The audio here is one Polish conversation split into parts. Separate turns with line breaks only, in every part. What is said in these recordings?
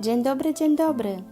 Dzień dobry, dzień dobry!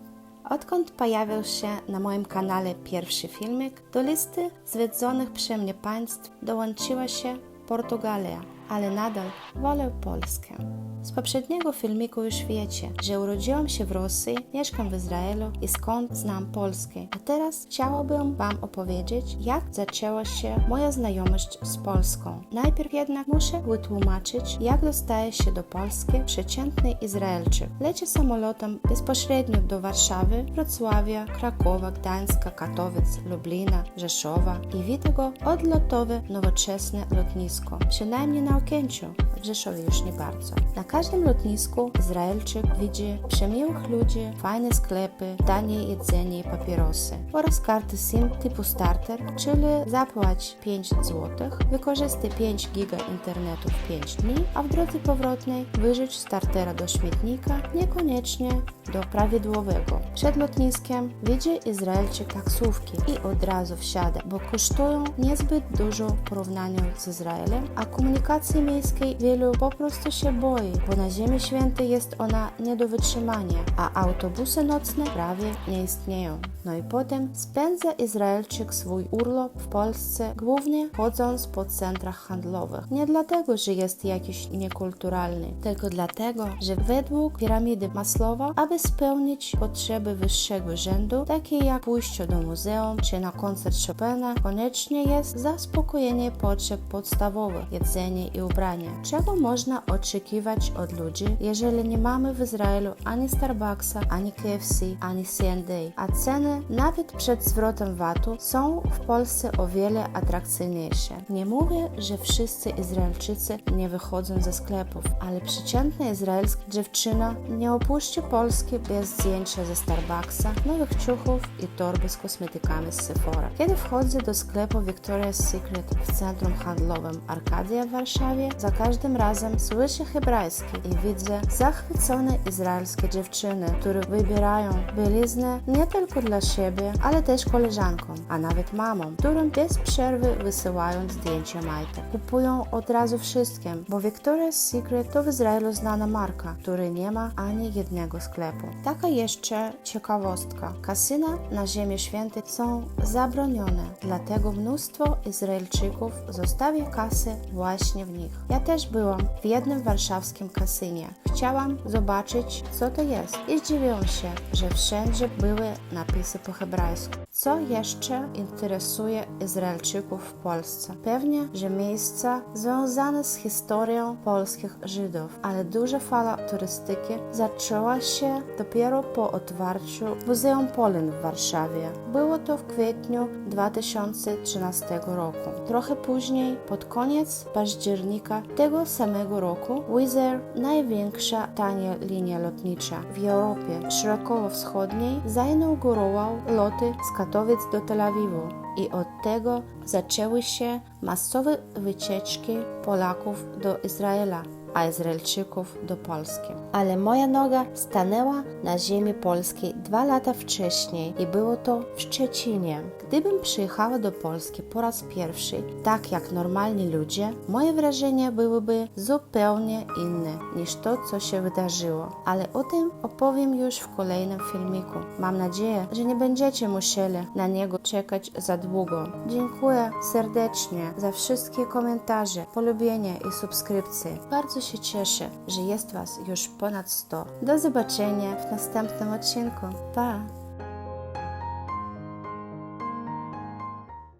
Odkąd pojawił się na moim kanale pierwszy filmik, do listy zwiedzonych przeze mnie państw dołączyła się Portugalia, ale nadal wolę Polskę. Z poprzedniego filmiku już wiecie, że urodziłam się w Rosji, mieszkam w Izraelu i skąd znam Polskę. A teraz chciałabym Wam opowiedzieć, jak zaczęła się moja znajomość z Polską. Najpierw jednak muszę wytłumaczyć, jak dostaje się do Polski przeciętny Izraelczyk. Leci samolotem bezpośrednio do Warszawy, Wrocławia, Krakowa, Gdańska, Katowic, Lublina, Rzeszowa i widzi go odlotowe, nowoczesne lotnisko. Przynajmniej na Kencho. W Rzeszowie już nie bardzo. Na każdym lotnisku Izraelczyk widzi przemiłych ludzi, fajne sklepy, tanie jedzenie i papierosy oraz karty SIM typu starter, czyli zapłać 5 zł, wykorzystaj 5 giga internetu w 5 dni, a w drodze powrotnej wyrzuć startera do śmietnika, niekoniecznie do prawidłowego. Przed lotniskiem widzi Izraelczyk taksówki i od razu wsiada, bo kosztują niezbyt dużo w porównaniu z Izraelem, a komunikacji miejskiej wielu po prostu się boi, bo na Ziemi Świętej jest ona nie do wytrzymania, a autobusy nocne prawie nie istnieją. No i potem spędza Izraelczyk swój urlop w Polsce, głównie chodząc po centrach handlowych. Nie dlatego, że jest jakiś niekulturalny, tylko dlatego, że według piramidy Maslowa, aby spełnić potrzeby wyższego rzędu, takie jak pójście do muzeum czy na koncert Chopina, koniecznie jest zaspokojenie potrzeb podstawowych, jedzenie i ubranie. Czego można oczekiwać od ludzi, jeżeli nie mamy w Izraelu ani Starbucksa, ani KFC, ani C&A, a ceny nawet przed zwrotem VAT-u są w Polsce o wiele atrakcyjniejsze. Nie mówię, że wszyscy Izraelczycy nie wychodzą ze sklepów, ale przeciętna izraelska dziewczyna nie opuści Polski bez zdjęcia ze Starbucksa, nowych ciuchów i torby z kosmetykami z Sephora. Kiedy wchodzę do sklepu Victoria's Secret w centrum handlowym Arkadia w Warszawie, za każdym razem słyszę hebrajski i widzę zachwycone izraelskie dziewczyny, które wybierają bieliznę nie tylko dla siebie, ale też koleżankom, a nawet mamom, którym bez przerwy wysyłają zdjęcia majtek. Kupują od razu wszystkim, bo Victoria's Secret to w Izraelu znana marka, której nie ma ani jednego sklepu. Taka jeszcze ciekawostka. Kasyna na Ziemi Świętej są zabronione, dlatego mnóstwo Izraelczyków zostawia kasy właśnie w nich. Ja też byłam w jednym warszawskim kasynie. Chciałam zobaczyć, co to jest i zdziwiłam się, że wszędzie były napisy po hebrajsku. Co jeszcze interesuje Izraelczyków w Polsce? Pewnie, że miejsca związane z historią polskich Żydów, ale duża fala turystyki zaczęła się dopiero po otwarciu Muzeum Polin w Warszawie. Było to w kwietniu 2013 roku. Trochę później, pod koniec października tego samego roku, Wizz największa tania linia lotnicza w Europie Środkowo-Wschodniej, zainaugurował loty z Katowic do Tel Awiwu. I od tego zaczęły się masowe wycieczki Polaków do Izraela, a Izraelczyków do Polski. Ale moja noga stanęła na ziemi polskiej dwa lata wcześniej i było to w Szczecinie. Gdybym przyjechała do Polski po raz pierwszy, tak jak normalni ludzie, moje wrażenia byłyby zupełnie inne niż to, co się wydarzyło. Ale o tym opowiem już w kolejnym filmiku. Mam nadzieję, że nie będziecie musieli na niego czekać za długo. Dziękuję serdecznie za wszystkie komentarze, polubienia i subskrypcje. Bardzo się cieszę, że jest Was już ponad 100. Do zobaczenia w następnym odcinku. Pa!